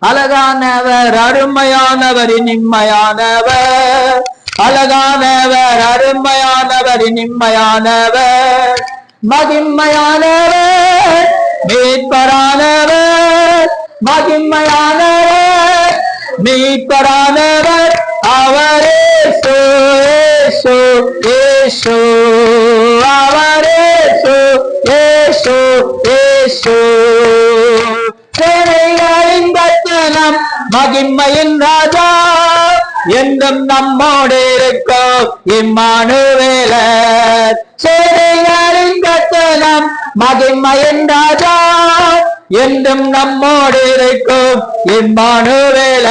அழகானவர் அருமையானவர் இனிமையானவர். அழகானவர் அருமையானவர் இனிமையானவர். மகிமையானவர் மீட்பரானவர். மகிமையானவர் மீட்பரானவர். அவரே சோ ஏசோ அவரே சோ ஏசோ ஏசோ மகிமையின் ராஜா என்றும் நம்மோடு இருக்கோ இம்மானுவேல. சேனைகளின் கத்தனம் மகிமையின் ராஜா என்றும் நம்மோடு இருக்கும் இம்மானுவேல.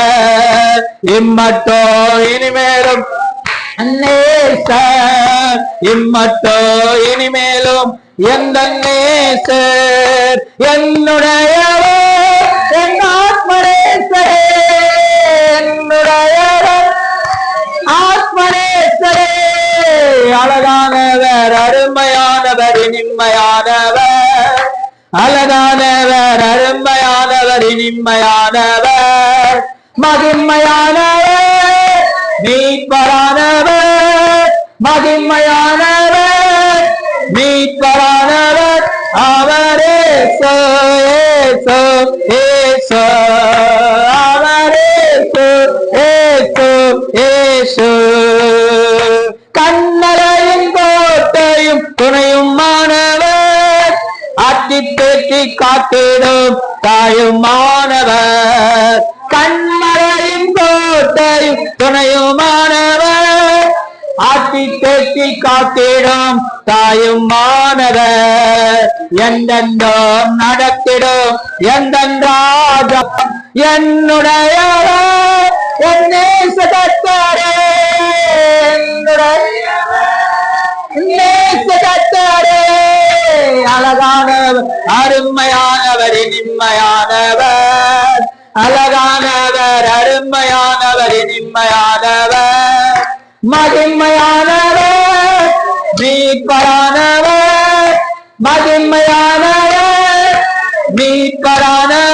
இம்மட்டோ இனிமேலும். நேசர் இம்மட்டோ இனிமேலும். எந்த நேசர் என்னுடையவர் அழகானவர் அருமையானவர் இனிமையானவர். அழகானவர் அருமையானவர் இனிமையானவர். மகிமையானவர் மீட்பரானவர். மகிமையானவர் மீட்பரானவர். அவரே சோ ஏ சோ ஏ சோ காத்திடும் தாயும் மாணவர் கண்மரையும் கோட்டையும் துணையுமானவர். ஆட்டி தேக்கி காத்திடும் தாயும் மாணவர் எந்தெந்தோ நடத்திடும் எந்தென்றாஜா என்னுடைய என் நேசகத்தாரே என்னுடைய அருமையானவர் இனிமையானவர். அழகானவர் அருமையானவர் இனிமையானவர். மகிமையானவர் மீட்பரானவர். மகிமையானவர் மீட்பரானவர்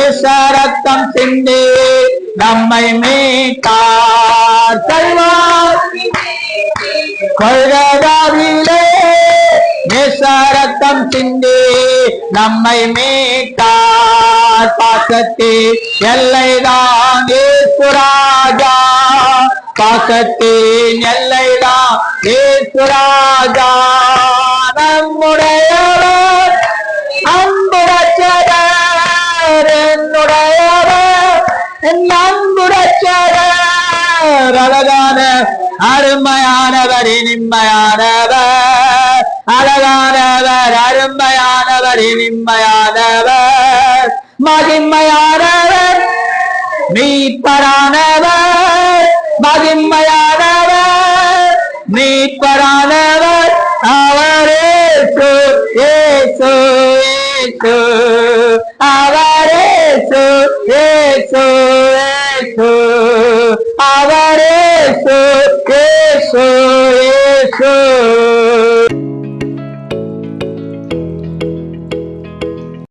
நிசரத்தம் சிந்தி நம்மை மீட்டார் கல்வாரி கொள்கதாவிலே நிசரத்தம் சிந்தி நம்மை மீட்டார் பாசத்தி. எல்லைதான் ஏசுராஜா பாசத்தின் எல்லைதான் ஏசுராஜா. நம்முடைய அருமையானவர் இனிமையானவர். அழகானவர் அருமையானவர் இனிமையானவர். மகிமையானவர் மீட்பரானவர். மகிமையானவர் மீட்பரானவர். அவரே ஏசு ஏசு அவரே ஏசு ஏசு அவரே ஏசு